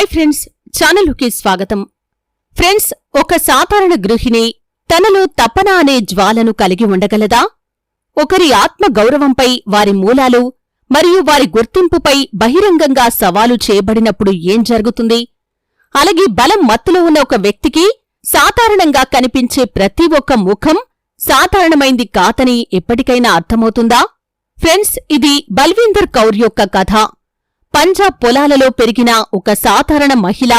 Hi friends ఛానల్కి స్వాగతం. Friends ఒక సాధారణ గృహిణి తనలో తపన అనే జ్వాలను కలిగి ఉండగలదా? ఒకరి ఆత్మ గౌరవంపై వారి మూలాలు మరియు వారి గుర్తింపుపై బహిరంగంగా సవాలు చేయబడినప్పుడు ఏం జరుగుతుంది? అలాగే బలం మత్తులో ఉన్న ఒక వ్యక్తికి సాధారణంగా కనిపించే ప్రతి ఒక్క ముఖం సాధారణమైంది కాతని ఎప్పటికైనా అర్థమవుతుందా? ఫ్రెండ్స్ ఇది బల్వీందర్ కౌర్ యొక్క కథ. పంజాబ్ పొలాలలో పెరిగిన ఒక సాధారణ మహిళ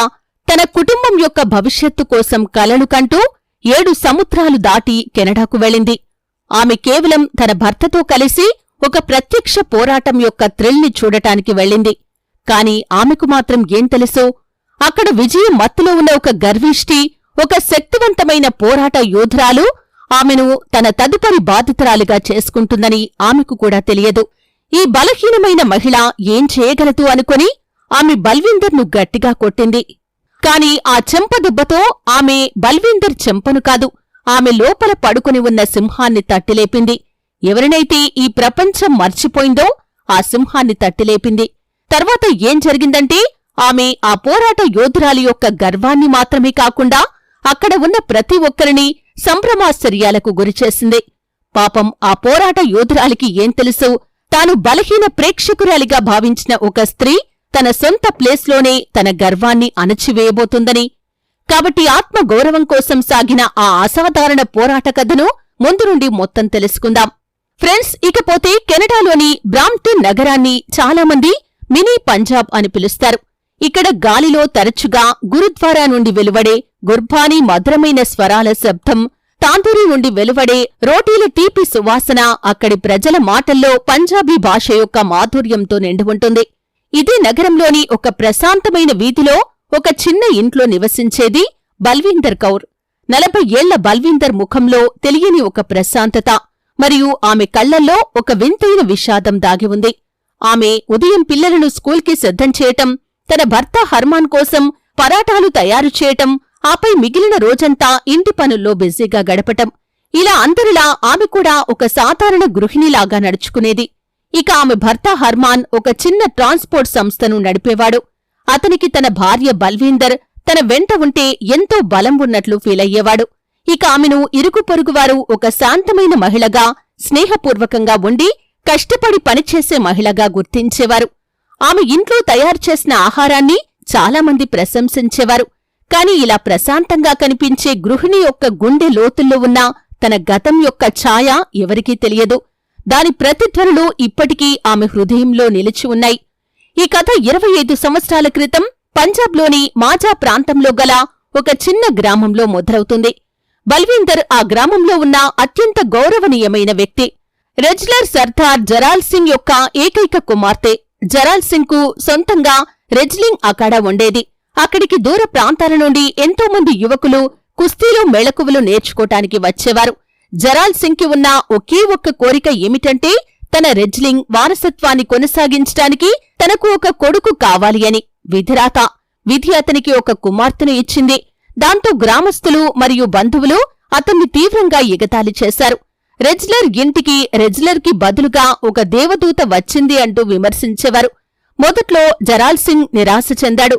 తన కుటుంబం యొక్క భవిష్యత్తు కోసం కలలు కంటూ ఏడు సముద్రాలు దాటి కెనడాకు వెళ్ళింది. ఆమె కేవలం తన భర్తతో కలిసి ఒక ప్రత్యక్ష పోరాటం యొక్క థ్రిల్ని చూడటానికి వెళ్ళింది. కాని ఆమెకు మాత్రం ఏం తెలుసు? అక్కడ విజయం మత్తులో ఉన్న ఒక గర్విష్టి ఒక శక్తివంతమైన పోరాట యోధురాలు ఆమెను తన తదుపరి బాధితురాలిగా చేసుకుంటుందని ఆమెకు కూడా తెలియదు. ఈ బలహీనమైన మహిళ ఏం చేయగలదు అనుకుని ఆమె బల్వీందర్ను గట్టిగా కొట్టింది. కాని ఆ చెంపదెబ్బతో ఆమె బల్వీందర్ చెంపను కాదు ఆమె లోపల పడుకుని ఉన్న సింహాన్ని తట్టిలేపింది. ఎవరినైతే ఈ ప్రపంచం మర్చిపోయిందో ఆ సింహాన్ని తట్టిలేపింది. తర్వాత ఏం జరిగిందంటే ఆమె ఆ పోరాట యోధురాలి యొక్క గర్వాన్ని మాత్రమే కాకుండా అక్కడ ఉన్న ప్రతి ఒక్కరిని సంభ్రమాశ్చర్యాలకు గురిచేసింది. పాపం ఆ పోరాట యోధురాలికి ఏం తెలుసు? తాను బలహీన ప్రేక్షకురాలిగా భావించిన ఒక స్త్రీ తన సొంత ప్లేస్లోనే తన గర్వాన్ని అణచివేయబోతుందని. కాబట్టి ఆత్మ గౌరవం కోసం సాగిన ఆ అసాధారణ పోరాట కథను ముందు నుండి మొత్తం తెలుసుకుందాం. ఫ్రెండ్స్ ఇకపోతే కెనడాలోని బ్రాంప్టన్ నగరాన్ని చాలామంది మినీ పంజాబ్ అని పిలుస్తారు. ఇక్కడ గాలిలో తరచుగా గురుద్వారా నుండి వెలువడే గుర్బానీ మధురమైన స్వరాల శబ్దం తాందూరి ఉండి వెలువడే రోటీల తీపి సువాసన అక్కడి ప్రజల మాటల్లో పంజాబీ భాష యొక్క మాధుర్యంతో నిండి ఉంటుంది. ఇదే నగరంలోని ఒక ప్రశాంతమైన వీధిలో ఒక చిన్న ఇంట్లో నివసించేది బల్వీందర్ కౌర్. నలభై ఏళ్ళ బల్వీందర్ ముఖంలో తెలియని ఒక ప్రశాంతత మరియు ఆమె కళ్ళల్లో ఒక వింతైన విషాదం దాగి ఉంది. ఆమె ఉదయం పిల్లలను స్కూల్కి సిద్ధం చేయటం తన భర్త హర్మాన్ కోసం పరాటాలు తయారు చేయటం ఆపై మిగిలిన రోజంతా ఇంటి పనుల్లో బిజీగా గడపటం. ఇలా అందరిలా ఆమె కూడా ఒక సాధారణ గృహిణిలాగా నడుచుకునేది. ఇక ఆమె భర్త హర్మాన్ ఒక చిన్న ట్రాన్స్పోర్ట్ సంస్థను నడిపేవాడు. అతనికి తన భార్య బల్వీందర్ తన వెంట ఉంటే ఎంతో బలం ఉన్నట్లు ఫీలయ్యేవాడు ఇక ఆమెను ఇరుగు పొరుగువారు ఒక శాంతమైన మహిళగా స్నేహపూర్వకంగా ఉండి కష్టపడి పనిచేసే మహిళగా గుర్తించేవారు. ఆమె ఇంట్లో తయారు చేసిన ఆహారాన్ని చాలామంది ప్రశంసించేవారు. కాని ఇలా ప్రశాంతంగా కనిపించే గృహిణి యొక్క గుండె లోతుల్లో ఉన్న తన గతం యొక్క ఛాయ ఎవరికీ తెలియదు. దాని ప్రతిధ్వనులు ఇప్పటికీ ఆమె హృదయంలో నిలిచి ఉన్నాయి. ఈ కథ ఇరవై ఐదు సంవత్సరాల క్రితం పంజాబ్లోని మాజా ప్రాంతంలో గల ఒక చిన్న గ్రామంలో మొదలవుతుంది. బల్వీందర్ ఆ గ్రామంలో ఉన్న అత్యంత గౌరవనీయమైన వ్యక్తి. రెజ్లర్ సర్దార్ జరాల్ సింగ్ యొక్క ఏకైక కుమార్తె. జరాల్ సింగ్కు సొంతంగా రెజ్లింగ్ అఖాడా ఉండేది. అక్కడికి దూర ప్రాంతాల నుండి ఎంతో మంది యువకులు కుస్తీలో మెళకువలు నేర్చుకోటానికి వచ్చేవారు. జరాల్ సింగ్కి ఉన్న ఒకే ఒక్క కోరిక ఏమిటంటే తన రెజ్లింగ్ వారసత్వాన్ని కొనసాగించటానికి తనకు ఒక కొడుకు కావాలి అని. విధిరాత. విధి అతనికి ఒక కుమార్తెను ఇచ్చింది. దాంతో గ్రామస్తులు మరియు బంధువులు అతన్ని తీవ్రంగా ఎగతాళి చేశారు. రెజ్లర్ ఇంటికి రెజ్లర్కి బదులుగా ఒక దేవదూత వచ్చింది అంటూ విమర్శించేవారు. మొదట్లో జరాల్ సింగ్ నిరాశ చెందాడు.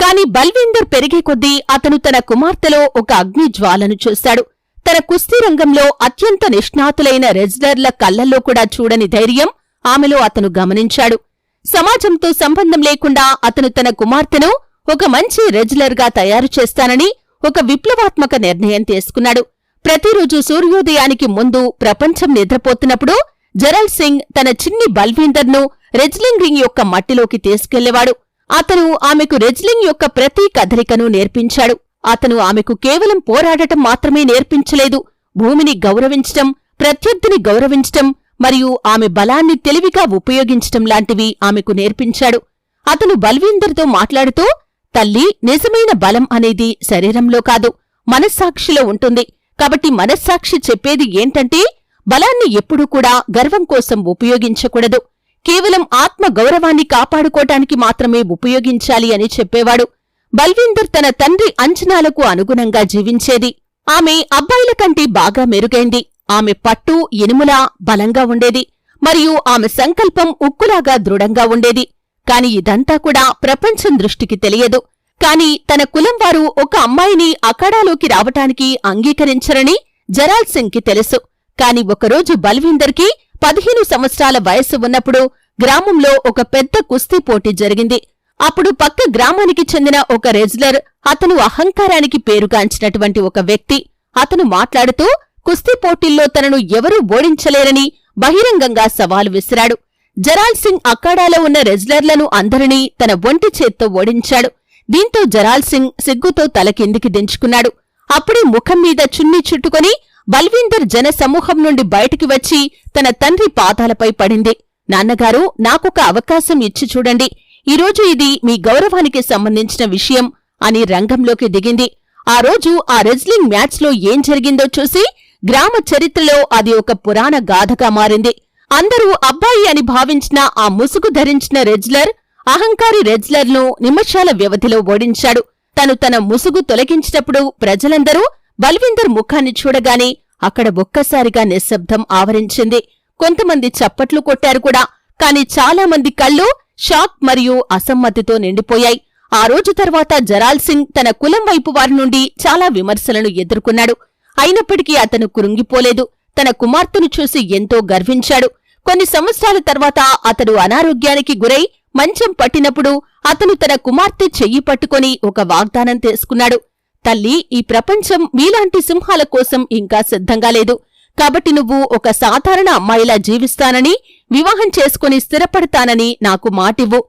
కాని బల్వీందర్ పెరిగే కొద్దీ అతను తన కుమార్తెలో ఒక అగ్ని జ్వాలను చూశాడు. తన కుస్తీ రంగంలో అత్యంత నిష్ణాతులైన రెజ్లర్ల కళ్ళల్లో కూడా చూడని ధైర్యం ఆమెలో అతను గమనించాడు. సమాజంతో సంబంధం లేకుండా అతను తన కుమార్తెను ఒక మంచి రెజ్లర్గా తయారు చేస్తానని ఒక విప్లవాత్మక నిర్ణయం తీసుకున్నాడు. ప్రతిరోజు సూర్యోదయానికి ముందు ప్రపంచం నిద్రపోతున్నప్పుడు జరల్ సింగ్ తన చిన్ని బల్వీందర్ను రెజ్లింగ్ రింగ్ యొక్క మట్టిలోకి తీసుకెళ్ళేవాడు. అతను ఆమెకు రెజ్లింగ్ యొక్క ప్రతి కదలికను నేర్పించాడు. అతను ఆమెకు కేవలం పోరాడటం మాత్రమే నేర్పించలేదు. భూమిని గౌరవించటం ప్రత్యర్థిని గౌరవించటం మరియు ఆమె బలాన్ని తెలివిగా ఉపయోగించటం లాంటివి ఆమెకు నేర్పించాడు. అతను బల్వీందర్తో మాట్లాడుతూ తల్లి నిజమైన బలం అనేది శరీరంలో కాదు మనస్సాక్షిలో ఉంటుంది. కాబట్టి మనస్సాక్షి చెప్పేది ఏంటంటే బలాన్ని ఎప్పుడూ కూడా గర్వం కోసం ఉపయోగించకూడదు. కేవలం ఆత్మ గౌరవాన్ని కాపాడుకోటానికి మాత్రమే ఉపయోగించాలి అని చెప్పేవాడు. బల్వీందర్ తన తండ్రి అంచనాలకు అనుగుణంగా జీవించేది. ఆమె అబ్బాయిల కంటే బాగా మెరుగైంది. ఆమె పట్టు ఇనుములా బలంగా ఉండేది. మరియు ఆమె సంకల్పం ఉక్కులాగా దృఢంగా ఉండేది. కాని ఇదంతా కూడా ప్రపంచం దృష్టికి తెలియదు. కాని తన కులం వారు ఒక అమ్మాయిని అఖాడాలోకి రావటానికి అంగీకరించరని జరాల్ సింగ్కి తెలుసు. కాని ఒకరోజు బల్వీందర్కి పదిహేను సంవత్సరాల వయస్సు ఉన్నప్పుడు గ్రామంలో ఒక పెద్ద కుస్తీ పోటీ జరిగింది. అప్పుడు పక్క గ్రామానికి చెందిన ఒక రెజ్లర్ అతను అహంకారానికి పేరుగాంచినటువంటి ఒక వ్యక్తి. అతను మాట్లాడుతూ కుస్తీ పోటీల్లో తనను ఎవరూ ఓడించలేరని బహిరంగంగా సవాలు విసిరాడు. జరాల్ సింగ్ అఖాడాలో ఉన్న రెజ్లర్లను అందరినీ తన ఒంటి చేత్తో ఓడించాడు. దీంతో జరాల్ సింగ్ సిగ్గుతో తల కిందికి దించుకున్నాడు. అప్పుడే ముఖం మీద చున్నీ చుట్టుకొని బల్వీందర్ జన సమూహం నుండి బయటికి వచ్చి తన తండ్రి పాదాలపై పడింది. నాన్నగారు నాకొక అవకాశం ఇచ్చి చూడండి. ఈరోజు ఇది మీ గౌరవానికి సంబంధించిన విషయం అని రంగంలోకి దిగింది. ఆ రోజు ఆ రెజ్లింగ్ మ్యాచ్లో ఏం జరిగిందో చూసి గ్రామ చరిత్రలో అది ఒక పురాణ గాథగా మారింది. అందరూ అబ్బాయి అని భావించిన ఆ ముసుగు ధరించిన రెజ్లర్ అహంకారి రెజ్లర్ను నిమిషాల వ్యవధిలో ఓడించాడు. తను తన ముసుగు తొలగించినప్పుడు ప్రజలందరూ బల్విందర్ ముఖాన్ని చూడగానే అక్కడ ఒక్కసారిగా నిశ్శబ్దం ఆవరించింది. కొంతమంది చప్పట్లు కొట్టారు కూడా కాని చాలా మంది కళ్ళు షాక్ మరియు అసమ్మతితో నిండిపోయాయి. ఆ రోజు తర్వాత జరాల్ సింగ్ తన కులం వైపు వారి నుండి చాలా విమర్శలను ఎదుర్కొన్నాడు. అయినప్పటికీ అతను కృంగిపోలేదు. తన కుమార్తెను చూసి ఎంతో గర్వించాడు. కొన్ని సంవత్సరాల తర్వాత అతడు అనారోగ్యానికి గురై మంచం పట్టినప్పుడు అతను తన కుమార్తె చెయ్యి పట్టుకొని ఒక వాగ్దానం తీసుకున్నాడు. తల్లి ఈ ప్రపంచం మీలాంటి సింహాల కోసం ఇంకా సిద్ధంగా లేదు. కాబట్టి నువ్వు ఒక సాధారణ అమ్మాయిలా జీవిస్తానని వివాహం చేసుకుని స్థిరపడతానని నాకు మాటివ్వు.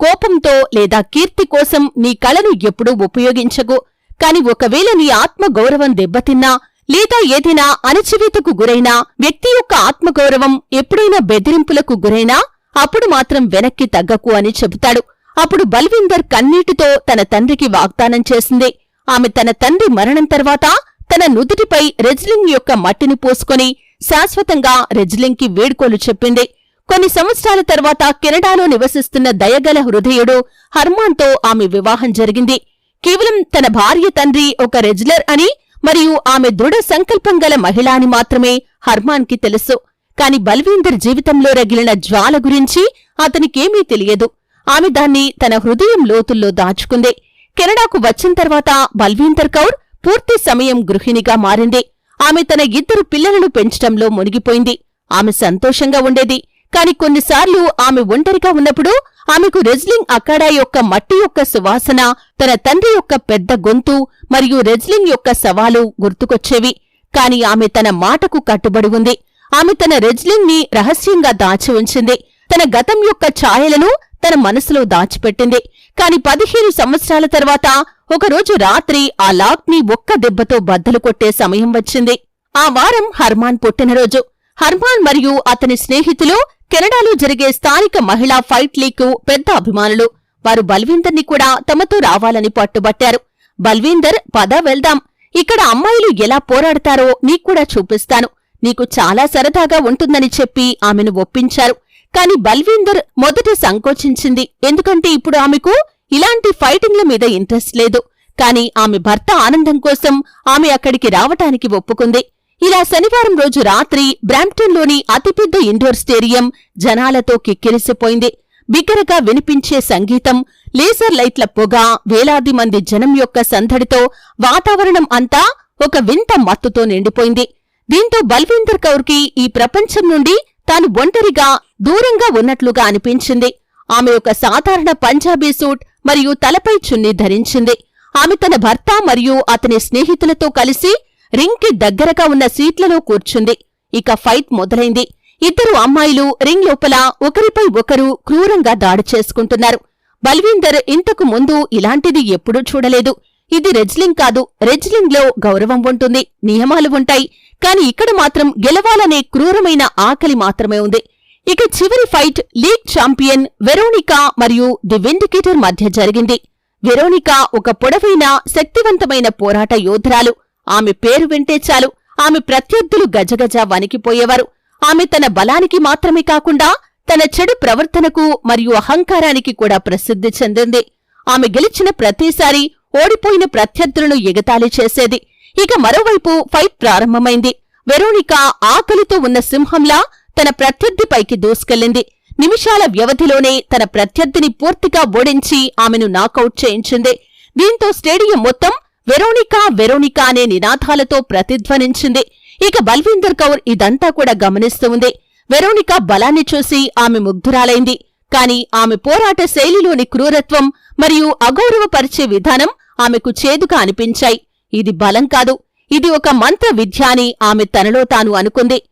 కోపంతో లేదా కీర్తి కోసం నీ కళను ఎప్పుడూ ఉపయోగించకు. కాని ఒకవేళ నీ ఆత్మ గౌరవం దెబ్బతిన్నా లేదా ఏదైనా అణచివేతకు గురైనా వ్యక్తి యొక్క ఆత్మగౌరవం ఎప్పుడైనా బెదిరింపులకు గురైనా అప్పుడు మాత్రం వెనక్కి తగ్గకు అని చెబుతాడు. అప్పుడు బల్విందర్ కన్నీటితో తన తండ్రికి వాగ్దానం చేసింది. ఆమె తన తండ్రి మరణం తర్వాత తన నుదుటిపై రెజ్లింగ్ యొక్క మట్టిని పోసుకొని శాశ్వతంగా రెజ్లింగ్కి వేడుకోలు చెప్పింది. కొన్ని సంవత్సరాల తర్వాత కెనడాలో నివసిస్తున్న దయగల హృదయుడు హర్మాన్తో ఆమె వివాహం జరిగింది. కేవలం తన భార్య తండ్రి ఒక రెజ్లర్ అని మరియు ఆమె దృఢ సంకల్పం గల మహిళ అని మాత్రమే హర్మాన్కి తెలుసు. కాని బల్వీందర్ జీవితంలో రగిలిన జ్వాల గురించి అతనికేమీ తెలియదు. ఆమె దాన్ని తన హృదయం లోతుల్లో దాచుకుంది. కెనడాకు వచ్చిన తర్వాత బల్వీందర్ కౌర్ పూర్తి సమయం గృహిణిగా మారింది. ఆమె తన ఇద్దరు పిల్లలను పెంచటంలో మునిగిపోయింది. ఆమె సంతోషంగా ఉండేది. కాని కొన్నిసార్లు ఆమె ఒంటరిగా ఉన్నప్పుడు ఆమెకు రెజ్లింగ్ అఖాడా యొక్క మట్టి యొక్క సువాసన తన తండ్రి యొక్క పెద్ద గొంతు మరియు రెజ్లింగ్ యొక్క సవాలు గుర్తుకొచ్చేవి. కాని ఆమె తన మాటకు కట్టుబడి ఉంది. ఆమె తన రెజ్లింగ్ని రహస్యంగా దాచి ఉంచింది. తన గతం యొక్క ఛాయలను తన మనసులో దాచిపెట్టింది. కాని పదిహేను సంవత్సరాల తర్వాత ఒకరోజు రాత్రి ఆ లాక్ని ఒక్క దెబ్బతో బద్దలు కొట్టే సమయం వచ్చింది. ఆ వారం హర్మాన్ పుట్టినరోజు. హర్మాన్ మరియు అతని స్నేహితులు కెనడాలో జరిగే స్థానిక మహిళా ఫైట్ లీగ్కు పెద్ద అభిమానులు. వారు బల్వీందర్ని కూడా తమతో రావాలని పట్టుబట్టారు. బల్వీందర్ పద వెళ్దాం. ఇక్కడ అమ్మాయిలు ఎలా పోరాడతారో నీక్కూడా చూపిస్తాను. నీకు చాలా సరదాగా ఉంటుందని చెప్పి ఆమెను ఒప్పించారు. కాని బల్వీందర్ మొదట సంకోచించింది. ఎందుకంటే ఇప్పుడు ఆమెకు ఇలాంటి ఫైటింగ్ల మీద ఇంట్రెస్ట్ లేదు. కాని ఆమె భర్త ఆనందం కోసం ఆమె అక్కడికి రావటానికి ఒప్పుకుంది. ఇలా శనివారం రోజు రాత్రి బ్రాంప్టన్లోని అతిపెద్ద ఇండోర్ స్టేడియం జనాలతో కిక్కిరిసిపోయింది. బిగ్గరగా వినిపించే సంగీతం లేజర్ లైట్ల పొగ వేలాది మంది జనం యొక్క సందడితో వాతావరణం అంతా ఒక వింత మత్తుతో నిండిపోయింది. దీంతో బల్వీందర్ కౌర్కి ఈ ప్రపంచం నుండి తాను ఒంటరిగా దూరంగా ఉన్నట్లుగా అనిపించింది. ఆమె ఒక సాధారణ పంజాబీ సూట్ మరియు తలపై చున్నీ ధరించింది. ఆమె తన భర్త మరియు అతని స్నేహితులతో కలిసి రింగ్కి దగ్గరగా ఉన్న సీట్లలో కూర్చుంది. ఇక ఫైట్ మొదలైంది. ఇద్దరు అమ్మాయిలు రింగ్ లోపల ఒకరిపై ఒకరు క్రూరంగా దాడి చేసుకుంటున్నారు. బల్వీందర్ ఇంతకు ముందు ఇలాంటిది ఎప్పుడూ చూడలేదు. ఇది రెజ్లింగ్ కాదు రెజ్లింగ్లో గౌరవం ఉంటుంది నియమాలు ఉంటాయి. కాని ఇక్కడ మాత్రం గెలవాలనే క్రూరమైన ఆకలి మాత్రమే ఉంది. ఇక చివరి ఫైట్ లీగ్ ఛాంపియన్ వెరోనికా మరియు ది విండికేటర్ మధ్య జరిగింది. వెరోనికా ఒక పొడవైన శక్తివంతమైన పోరాట యోధురాలు. ఆమె పేరు వింటే చాలు. ఆమె ప్రత్యర్థులు గజగజ వణికిపోయేవారు. ఆమె తన బలానికి మాత్రమే కాకుండా తన చెడు ప్రవర్తనకు మరియు అహంకారానికి కూడా ప్రసిద్ధి చెందింది. ఆమె గెలిచిన ప్రతిసారి ఓడిపోయిన ప్రత్యర్థులను ఎగతాళి చేసేది. ఇక మరోవైపు ఫైట్ ప్రారంభమైంది. వెరోనికా ఆకలితో ఉన్న సింహంలా తన ప్రత్యర్థిపైకి దూసుకెళ్ళింది నిమిషాల వ్యవధిలోనే తన ప్రత్యర్థిని పూర్తిగా ఓడించి ఆమెను నాకౌట్ చేయించింది. దీంతో స్టేడియం మొత్తం వెరోనికా వెరోనికా అనే నినాదాలతో ప్రతిధ్వనించింది. ఇక బల్వీందర్ కౌర్ ఇదంతా కూడా గమనిస్తూ ఉంది. వెరోనికా బలాన్ని చూసి ఆమె ముగ్ధురాలైంది. కాని ఆమె పోరాట శైలిలోని క్రూరత్వం మరియు అగౌరవపరిచే విధానం ఆమెకు చేదుగా అనిపించాయి. ఇది బలం కాదు. ఇది ఒక మంత్ర విద్య అని ఆమె తనలో తాను అనుకుంది.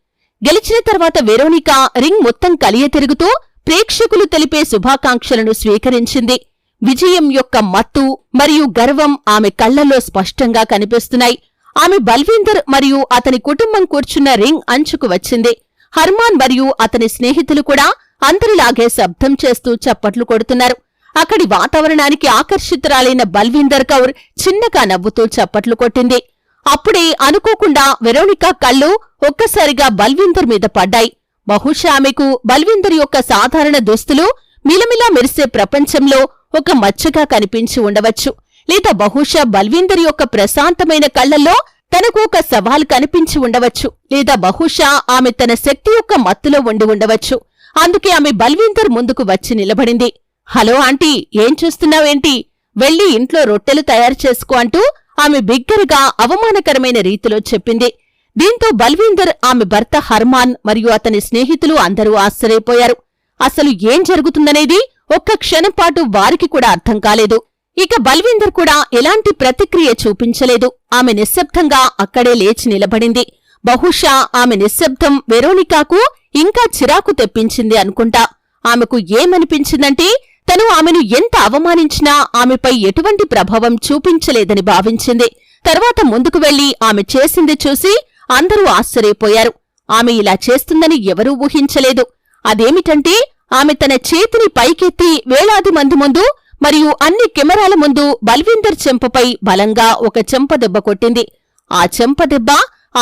గెలిచిన తర్వాత వెరోనికా రింగ్ మొత్తం కలియ తిరుగుతూ ప్రేక్షకులు తెలిపే శుభాకాంక్షలను స్వీకరించింది. విజయం యొక్క మత్తు మరియు గర్వం ఆమె కళ్ళలో స్పష్టంగా కనిపిస్తున్నాయి. ఆమె బల్వీందర్ మరియు అతని కుటుంబం కూర్చున్న రింగ్ అంచుకు వచ్చింది. హర్మాన్ మరియు అతని స్నేహితులు కూడా అందరిలాగే శబ్దం చేస్తూ చప్పట్లు కొడుతున్నారు. అక్కడి వాతావరణానికి ఆకర్షితురాలైన బల్వీందర్ కౌర్ చిన్నగా నవ్వుతూ చప్పట్లు కొట్టింది. అప్పుడే అనుకోకుండా వెరోనికా కళ్ళు ఒక్కసారిగా బల్వీందర్ మీద పడ్డాయి. బహుశా ఆమెకు బల్వీందర్ యొక్క సాధారణ దుస్తులు మిలమిలా మెరిసే ప్రపంచంలో ఒక మచ్చగా కనిపించి ఉండవచ్చు. లేదా బహుశా బల్వీందర్ యొక్క ప్రశాంతమైన కళ్ళల్లో తనకు ఒక సవాల్ కనిపించి ఉండవచ్చు. లేదా బహుశా ఆమె తన శక్తి యొక్క మత్తులో ఉండి ఉండవచ్చు. అందుకే ఆమె బల్వీందర్ ముందుకు వచ్చి నిలబడింది. హలో ఆంటీ ఏం చూస్తున్నావేంటి? వెళ్ళి ఇంట్లో రొట్టెలు తయారు చేసుకో అంటూ ఆమె బిగ్గరగా అవమానకరమైన రీతిలో చెప్పింది. దీంతో బల్వీందర్ ఆమె భర్త హర్మాన్ మరియు అతని స్నేహితులు అందరూ ఆశ్చర్యపోయారు. అసలు ఏం జరుగుతుందనేది ఒక్క క్షణంపాటు వారికి కూడా అర్థం కాలేదు. ఇక బల్వీందర్ కూడా ఎలాంటి ప్రతిక్రియ చూపించలేదు. ఆమె నిశ్శబ్దంగా అక్కడే లేచి నిలబడింది. బహుశా ఆమె నిశ్శబ్దం వెరోనికాకు ఇంకా చిరాకు తెప్పించింది అనుకుంటా. ఆమెకు ఏమనిపించిందంటే తను ఆమెను ఎంత అవమానించినా ఆమెపై ఎటువంటి ప్రభావం చూపించలేదని భావించింది. తర్వాత ముందుకు వెళ్ళి ఆమె చేసింది చూసి అందరూ ఆశ్చర్యపోయారు. ఆమె ఇలా చేస్తుందని ఎవరూ ఊహించలేదు. అదేమిటంటే ఆమె తన చేతిని పైకెత్తి వేలాది మంది ముందు మరియు అన్ని కెమెరాల ముందు బల్వీందర్ చెంపపై బలంగా ఒక చెంపదెబ్బ కొట్టింది. ఆ చెంపదెబ్బ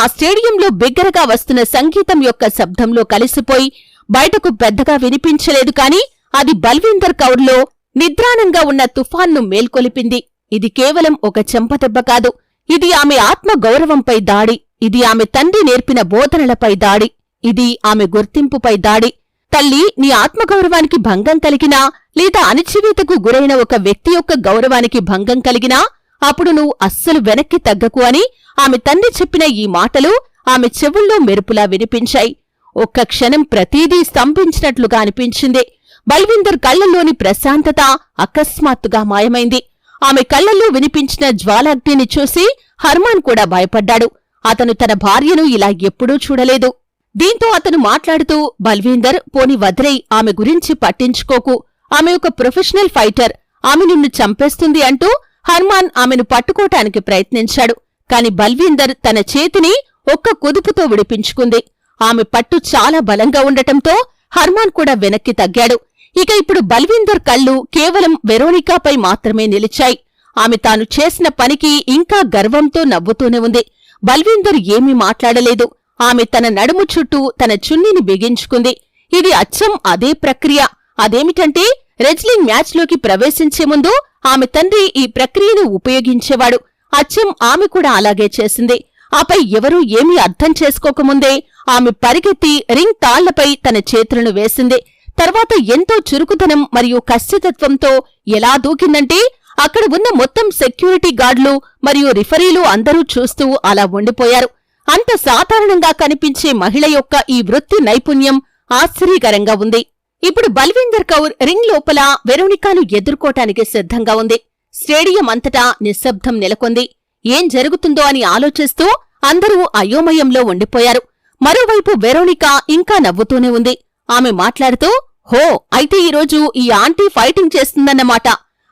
ఆ స్టేడియంలో బిగ్గరగా వస్తున్న సంగీతం యొక్క శబ్దంలో కలిసిపోయి బయటకు పెద్దగా వినిపించలేదు కాని అది బల్వీందర్ కౌర్లో నిద్రాణంగా ఉన్న తుఫాన్ను మేల్కొలిపింది. ఇది కేవలం ఒక చెంపదెబ్బ కాదు. ఇది ఆమె ఆత్మ గౌరవంపై దాడి. ఇది ఆమె తండ్రి నేర్పిన బోధనలపై దాడి. ఇది ఆమె గుర్తింపుపై దాడి. తల్లి నీ ఆత్మగౌరవానికి భంగం కలిగినా లేదా అణచివేతకు గురైన ఒక వ్యక్తి యొక్క గౌరవానికి భంగం కలిగినా అప్పుడు నువ్వు అస్సలు వెనక్కి తగ్గకు అని ఆమె తండ్రి చెప్పిన ఈ మాటలు ఆమె చెవుల్లో మెరుపులా వినిపించాయి. ఒక్క క్షణం ప్రతీదీ స్తంభించినట్లుగా అనిపించింది. బల్విందర్ కళ్ళలోని ప్రశాంతత అకస్మాత్తుగా మాయమైంది. ఆమె కళ్ళల్లో వినిపించిన జ్వాలాగ్నిని చూసి హర్మాన్ కూడా భయపడ్డాడు. అతను తన భార్యను ఇలా ఎప్పుడూ చూడలేదు. దీంతో అతను మాట్లాడుతూ బల్వీందర్ పోని వద్రై ఆమె గురించి పట్టించుకోకు. ఆమె ఒక ప్రొఫెషనల్ ఫైటర్. ఆమె నిన్ను చంపేస్తుంది అంటూ హర్మాన్ ఆమెను పట్టుకోటానికి ప్రయత్నించాడు. కాని బల్వీందర్ తన చేతిని ఒక్క కుదుపుతో విడిపించుకుంది. ఆమె పట్టు చాలా బలంగా ఉండటంతో హర్మాన్ కూడా వెనక్కి తగ్గాడు. ఇక ఇప్పుడు బల్వీందర్ కళ్ళు కేవలం వెరోనికాపై మాత్రమే నిలిచాయి. ఆమె తాను చేసిన పనికి ఇంకా గర్వంతో నవ్వుతూనే ఉంది. బల్వీందర్ ఏమీ మాట్లాడలేదు. ఆమె తన నడుము చుట్టూ తన చున్నీని బిగించుకుంది. ఇది అచ్చం అదే ప్రక్రియ. అదేమిటంటే రెజ్లింగ్ మ్యాచ్లోకి ప్రవేశించే ముందు ఆమె తండ్రి ఈ ప్రక్రియను ఉపయోగించేవాడు. అచ్చం ఆమె కూడా అలాగే చేసింది. ఆపై ఎవరూ ఏమీ అర్థం చేసుకోకముందే ఆమె పరిగెత్తి రింగ్ తాళ్ళపై తన చేతులను వేసింది. తర్వాత ఎంతో చురుకుదనం మరియు కశ్యతత్వంతో ఎలా దూకిందంటే అక్కడ ఉన్న మొత్తం సెక్యూరిటీ గార్డులు మరియు రిఫరీలు అందరూ చూస్తూ అలా ఉండిపోయారు. అంత సాధారణంగా కనిపించే మహిళ యొక్క ఈ వృత్తి నైపుణ్యం ఆశ్చర్యకరంగా ఉంది. ఇప్పుడు బల్వీందర్ కౌర్ రింగ్ లోపల వెరోనికాను ఎదుర్కోటానికి సిద్ధంగా ఉంది. స్టేడియం అంతటా నిశ్శబ్దం నెలకొంది. ఏం జరుగుతుందో అని ఆలోచిస్తూ అందరూ అయోమయంలో ఉండిపోయారు. మరోవైపు వెరోనికా ఇంకా నవ్వుతూనే ఉంది. ఆమె మాట్లాడుతూ హో అయితే ఈరోజు ఈ ఆంటీ ఫైటింగ్ చేస్తుందన్నమాట.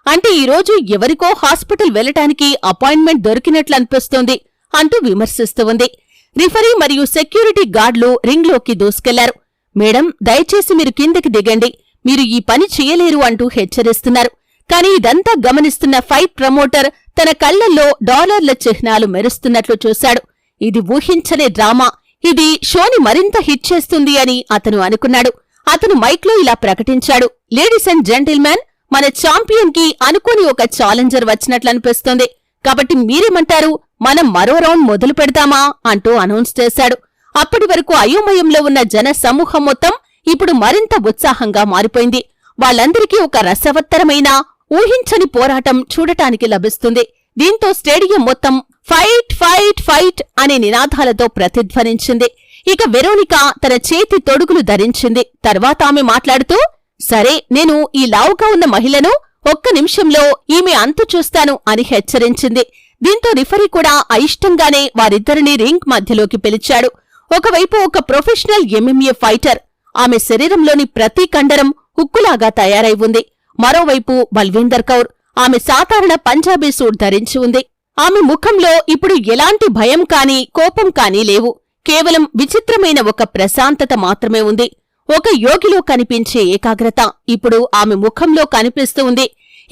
అంటే ఈరోజు ఎవరికో హాస్పిటల్ వెళ్ళటానికి అపాయింట్మెంట్ దొరికినట్లు అనిపిస్తోంది అంటూ విమర్శిస్తూ ఉంది. రిఫరీ మరియు సెక్యూరిటీ గార్డ్లు రింగ్లోకి దూసుకెళ్ళారు. మేడం దయచేసి మీరు కిందకి దిగండి. మీరు ఈ పని చేయలేరు అంటూ హెచ్చరిస్తున్నారు. కానీ ఇదంతా గమనిస్తున్న ఫైట్ ప్రమోటర్ తన కళ్ళల్లో డాలర్ల చిహ్నాలు మెరుస్తున్నట్లు చూశాడు. ఇది ఊహించని డ్రామా. ఇది షోని మరింత హిట్ చేస్తుంది అని అతను అనుకున్నాడు. అతను మైక్లో ఇలా ప్రకటించాడు. లేడీస్ అండ్ జెంటిల్మెన్ మన ఛాంపియన్కి అనుకోని ఒక ఛాలెంజర్ వచ్చినట్లనిపిస్తుంది. కాబట్టి మీరేమంటారు? మనం మరో రౌండ్ మొదలు పెడతామా? అంటూ అనౌన్స్ చేశాడు. అప్పటి వరకు అయోమయంలో ఉన్న జన సమూహం మొత్తం ఇప్పుడు మరింత ఉత్సాహంగా మారిపోయింది. వాళ్ళందరికీ ఒక రసవత్తరమైన ఊహించని పోరాటం చూడటానికి లభిస్తుంది. దీంతో స్టేడియం మొత్తం ఫైట్ ఫైట్ ఫైట్ అనే నినాదాలతో ప్రతిధ్వనించింది. ఇక వెరోనిక తన చేతి తొడుగులు ధరించింది. తర్వాత ఆమె మాట్లాడుతూ సరే నేను ఈ లావుగా ఉన్న మహిళను ఒక్క నిమిషంలో ఈమె అంతు చూస్తాను అని హెచ్చరించింది. దీంతో రిఫరీ కూడా అయిష్టంగానే వారిద్దరిని రింగ్ మధ్యలోకి పిలిచాడు. ఒకవైపు ఒక ప్రొఫెషనల్ ఎంఎంఏ ఫైటర్. ఆమె శరీరంలోని ప్రతి కండరం ఉక్కులాగా తయారై ఉంది. మరోవైపు బల్వీందర్ కౌర్. ఆమె సాధారణ పంజాబీ సూట్ ధరించి ఉంది. ఆమె ముఖంలో ఇప్పుడు ఎలాంటి భయం కానీ కోపం కానీ లేవు. కేవలం విచిత్రమైన ఒక ప్రశాంతత మాత్రమే ఉంది. ఒక యోగిలో కనిపించే ఏకాగ్రత ఇప్పుడు ఆమె ముఖంలో కనిపిస్తూ ఉంది.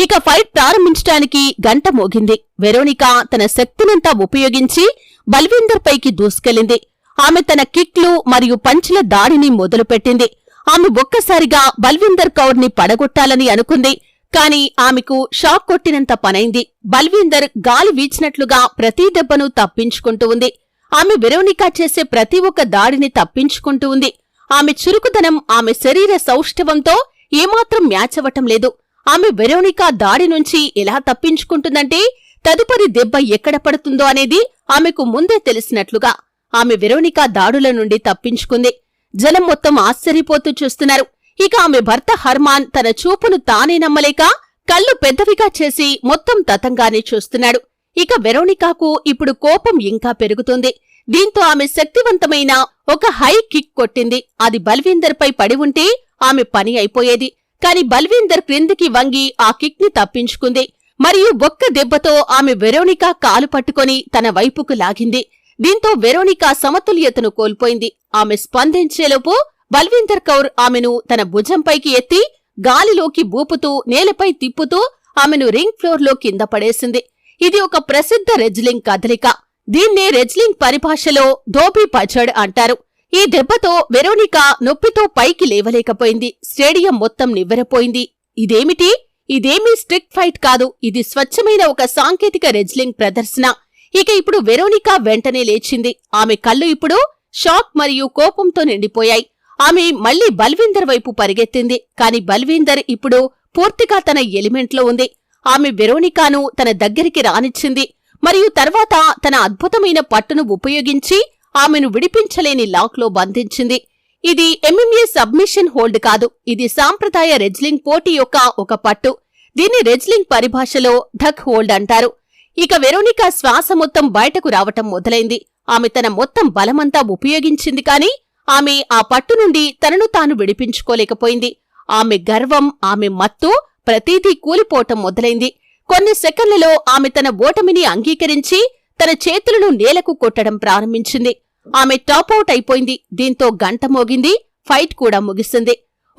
ఇక ఫైట్ ప్రారంభించడానికి గంట మోగింది. వెరోనికా తన శక్తినంతా ఉపయోగించి బల్వీందర్ పైకి దూసుకెళ్ళింది ఆమె తన కిక్లు మరియు పంచుల దాడిని మొదలుపెట్టింది. ఆమె ఒక్కసారిగా బల్వీందర్ కౌర్ని పడగొట్టాలని అనుకుంది. కాని ఆమెకు షాక్ కొట్టినంత పనైంది. బల్వీందర్ గాలి వీచినట్లుగా ప్రతి దెబ్బను తప్పించుకుంటూ ఉంది. ఆమె వెరోనికా చేసే ప్రతి ఒక్క దాడిని తప్పించుకుంటూ ఉంది. ఆమె చురుకుదనం ఆమె శరీర సౌష్ఠవంతో ఏమాత్రం మ్యాచ్ అవ్వటం లేదు. ఆమె వెరోనికా దాడి నుంచి ఎలా తప్పించుకుంటుందంటే తదుపరి దెబ్బ ఎక్కడ పడుతుందో అనేది ఆమెకు ముందే తెలిసినట్లుగా ఆమె వెరోనికా దాడుల నుండి తప్పించుకుంది. జనం మొత్తం ఆశ్చర్యపోతూ చూస్తున్నారు. ఇక ఆమె భర్త హర్మాన్ తన చూపును తానే నమ్మలేక కళ్ళు పెద్దవిగా చేసి మొత్తం తతంగానే చూస్తున్నాడు. ఇక వెరోనికాకు ఇప్పుడు కోపం ఇంకా పెరుగుతుంది. దీంతో ఆమె శక్తివంతమైన ఒక హై కిక్ కొట్టింది. అది బల్వీందర్ పై పడి ఉంటే ఆమె పని అయిపోయేది. కాని బల్వీందర్ క్రిందికి వంగి ఆ కిక్ని తప్పించుకుంది. మరియు ఒక్క దెబ్బతో ఆమె వెరోనికా కాలు పట్టుకొని తన వైపుకు లాగింది. దీంతో వెరోనికా సమతుల్యతను కోల్పోయింది. ఆమె స్పందించేలోపు బల్వీందర్ కౌర్ ఆమెను తన భుజంపైకి ఎత్తి గాలిలోకి బూపుతూ నేలపై తిప్పుతూ ఆమెను రింగ్ ఫ్లోర్లో కింద పడేసింది. ఇది ఒక ప్రసిద్ధ రెజ్లింగ్ కదలిక. దీన్నే రెజ్లింగ్ పరిభాషలో ధోబీ పచడ్ అంటారు. ఈ దెబ్బతో వెరోనికా నొప్పితో పైకి లేవలేకపోయింది. స్టేడియం మొత్తం నివ్వెరపోయింది. ఇదేమిటి? ఇదేమీ స్ట్రిక్ట్ ఫైట్ కాదు. ఇది స్వచ్ఛమైన ఒక సాంకేతిక రెజ్లింగ్ ప్రదర్శన. ఇక ఇప్పుడు వెరోనికా వెంటనే లేచింది. ఆమె కళ్ళు ఇప్పుడు షాక్ మరియు కోపంతో నిండిపోయాయి. ఆమె మళ్ళీ బల్వీందర్ వైపు పరిగెత్తింది. కాని బల్వీందర్ ఇప్పుడు పూర్తిగా తన ఎలిమెంట్లో ఉంది. ఆమె వెరోనికాను తన దగ్గరికి రానిచ్చింది. మరియు తర్వాత తన అద్భుతమైన పట్టును ఉపయోగించి ఆమెను విడిపించలేని లాక్లో బంధించింది. ఇది ఎంఎంఏ సబ్మిషన్ హోల్డ్ కాదు. ఇది సాంప్రదాయ రెజ్లింగ్ పోటీ యొక్క ఒక పట్టు. దీన్ని రెజ్లింగ్ పరిభాషలో ధక్ హోల్డ్ అంటారు. ఇక వెరోనికా శ్వాస మొత్తం బయటకు రావటం మొదలైంది. ఆమె తన మొత్తం బలమంతా ఉపయోగించింది కానీ ఆమె ఆ పట్టు నుండి తనను తాను విడిపించుకోలేకపోయింది. ఆమె గర్వం ఆమె మత్తు ప్రతీదీ కూలిపోవటం మొదలైంది. కొన్ని సెకండ్లలో ఆమె తన ఓటమిని అంగీకరించి తన చేతులను నేలకు కొట్టడం ప్రారంభించింది. ఆమె టాపౌట్ అయిపోయింది. దీంతో గంట మోగింది. ఫైట్ కూడా ముగిసింది.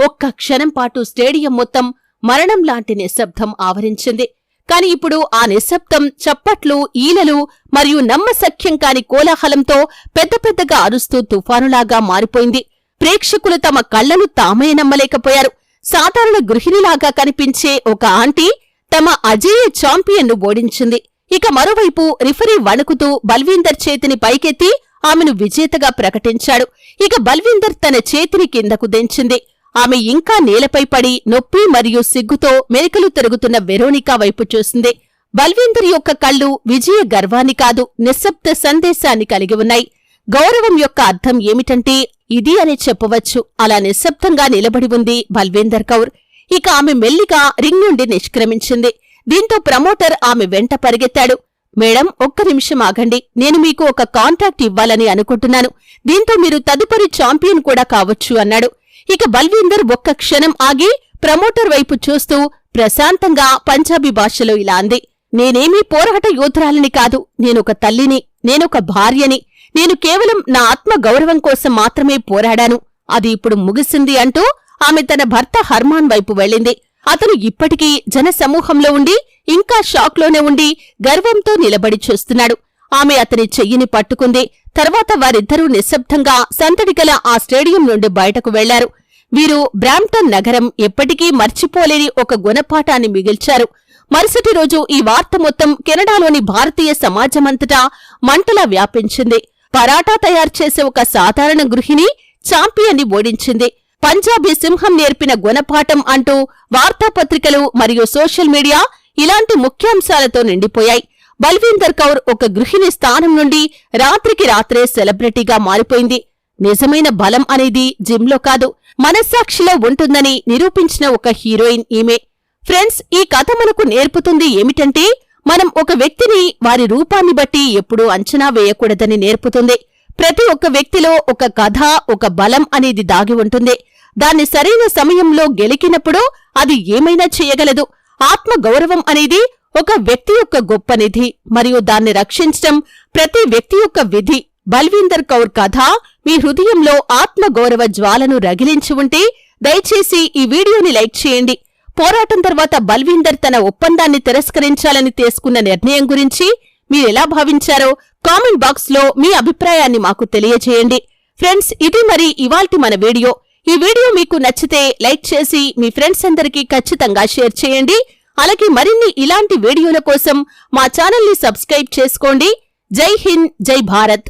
ఒక్క క్షణం పాటు స్టేడియం మొత్తం మరణం లాంటి నిశ్శబ్దం ఆవరించింది. కాని ఇప్పుడు ఆ నిశ్శబ్దం చప్పట్లు ఈలలు మరియు నమ్మసఖ్యం కాని కోలాహలంతో పెద్ద పెద్దగా అరుస్తూ తుఫానులాగా మారిపోయింది. ప్రేక్షకులు తమ కళ్ళను తామే నమ్మలేకపోయారు. సాధారణ గృహిణిలాగా కనిపించే ఒక ఆంటీ తమ అజేయ ఛాంపియన్ను ఓడించింది. ఇక మరోవైపు రిఫరీ వణుకుతూ బల్వీందర్ చేతిని పైకెత్తి ఆమెను విజేతగా ప్రకటించాడు. ఇక బల్వీందర్ తన చేతిని కిందకు దించింది. ఆమె ఇంకా నేలపై పడి నొప్పి మరియు సిగ్గుతో మెలికలు తిరుగుతున్న వెరోనికా వైపు చూసింది. బల్వీందర్ యొక్క కళ్ళు విజయ గర్వాన్ని కాదు నిశ్శబ్ద సందేశాన్ని కలిగి ఉన్నాయి. గౌరవం యొక్క అర్థం ఏమిటంటే ఇది అని చెప్పవచ్చు. అలా నిశ్శబ్దంగా నిలబడి ఉంది బల్వీందర్ కౌర్. ఇక ఆమె మెల్లిగా రింగ్ నుండి నిష్క్రమించింది. దీంతో ప్రమోటర్ ఆమె వెంట పరిగెత్తాడు. మేడం ఒక్క నిమిషం ఆగండి. నేను మీకు ఒక కాంట్రాక్ట్ ఇవ్వాలని అనుకుంటున్నాను. దీంతో మీరు తదుపరి ఛాంపియన్ కూడా కావచ్చు అన్నాడు. ఇక బల్వీందర్ ఒక్క క్షణం ఆగి ప్రమోటర్ వైపు చూస్తూ ప్రశాంతంగా పంజాబీ భాషలో ఇలా అంది. నేనేమీ పోరాట యోధురాలిని కాదు. నేనొక తల్లిని నేనొక భార్యని. నేను కేవలం నా ఆత్మ గౌరవం కోసం మాత్రమే పోరాడాను. అది ఇప్పుడు ముగిసింది అంటూ ఆమె తన భర్త హర్మాన్ వైపు వెళ్ళింది. అతను ఇప్పటికీ జనసమూహంలో ఉండి ఇంకా షాక్లోనే ఉండి గర్వంతో నిలబడి చూస్తున్నాడు. ఆమె అతని చెయ్యిని పట్టుకుంది. తర్వాత వారిద్దరూ నిశ్శబ్దంగా సందడిగల ఆ స్టేడియం నుండి బయటకు వెళ్ళారు. వీరు బ్రాంప్టన్ నగరం ఎప్పటికీ మర్చిపోలేని ఒక గుణపాఠాన్ని మిగిల్చారు. మరుసటి రోజు ఈ వార్త మొత్తం కెనడాలోని భారతీయ సమాజమంతటా మంటలా వ్యాపించింది. పరాటా తయారు చేసే ఒక సాధారణ గృహిణి చాంపియన్ని ఓడించింది. పంజాబీ సింహం నేర్పిన గుణపాఠం అంటూ వార్తాపత్రికలు మరియు సోషల్ మీడియా ఇలాంటి ముఖ్యాంశాలతో నిండిపోయాయి. బల్వీందర్ కౌర్ ఒక గృహిణి స్థానం నుండి రాత్రికి రాత్రే సెలబ్రిటీగా మారిపోయింది. నిజమైన బలం అనేది జిమ్లో కాదు మనస్సాక్షిలో ఉంటుందని నిరూపించిన ఒక హీరోయిన్ ఈమె. ఫ్రెండ్స్ ఈ కథ మనకు నేర్పుతుంది ఏమిటంటే మనం ఒక వ్యక్తిని వారి రూపాన్ని బట్టి ఎప్పుడూ అంచనా వేయకూడదని నేర్పుతుంది. ప్రతి ఒక్క వ్యక్తిలో ఒక కథ ఒక బలం అనేది దాగి ఉంటుంది. దాన్ని సరైన సమయంలో గెలికినప్పుడు అది ఏమైనా చేయగలదు. ఆత్మ గౌరవం అనేది ఒక వ్యక్తి యొక్క గొప్ప నిధి మరియు దాన్ని రక్షించటం ప్రతి వ్యక్తి యొక్క విధి. బల్వీందర్ కౌర్ కథ మీ హృదయంలో ఆత్మగౌరవ జ్వాలను రగిలించి ఉంటే దయచేసి ఈ వీడియోని లైక్ చేయండి. పోరాటం తర్వాత బల్వీందర్ తన ఒప్పందాన్ని తిరస్కరించాలని తీసుకున్న నిర్ణయం గురించి మీరెలా భావించారో కామెంట్ బాక్స్లో మీ అభిప్రాయాన్ని మాకు తెలియజేయండి. ఫ్రెండ్స్ ఇది మరి ఇవాల్టి మన వీడియో. ఈ వీడియో మీకు నచ్చితే లైక్ చేసి మీ ఫ్రెండ్స్ అందరికీ ఖచ్చితంగా షేర్ చేయండి. అలాగే మరిన్ని ఇలాంటి వీడియోల కోసం మా ఛానల్ని సబ్స్క్రైబ్ చేసుకోండి. జై హింద్ జై భారత్.